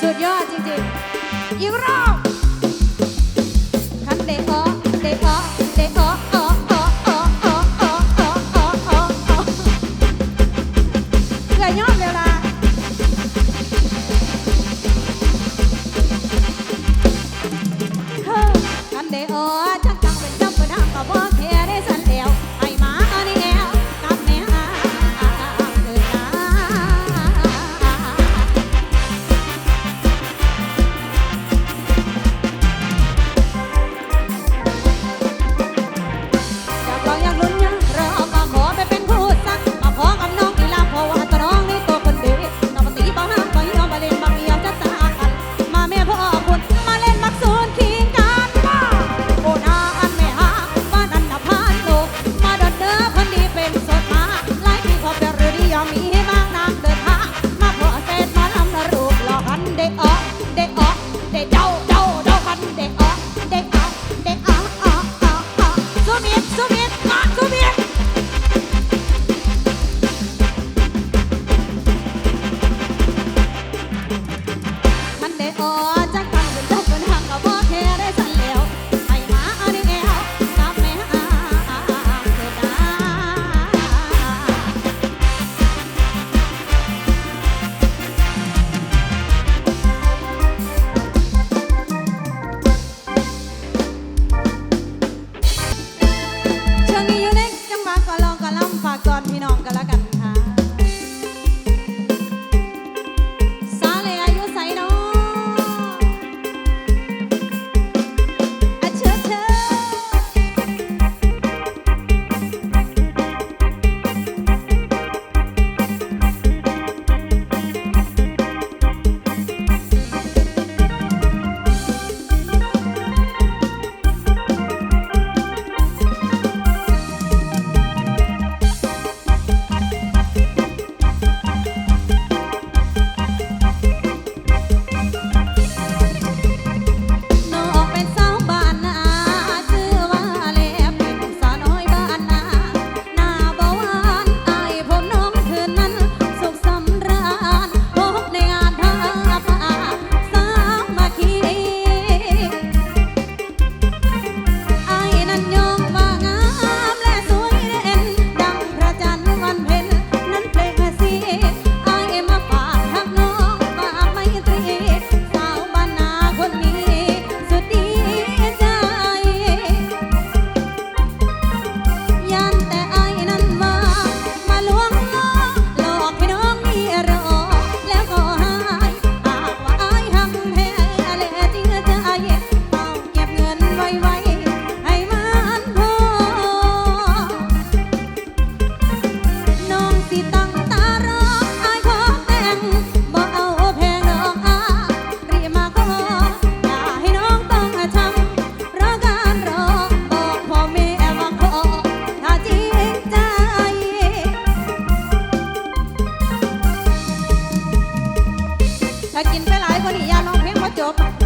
สุดยอดจริงๆ อีกรอบคันเดออเดออเดอออออออออออออออเกยยอมเวลาคันเดออ ยาลองเพลงมาจบ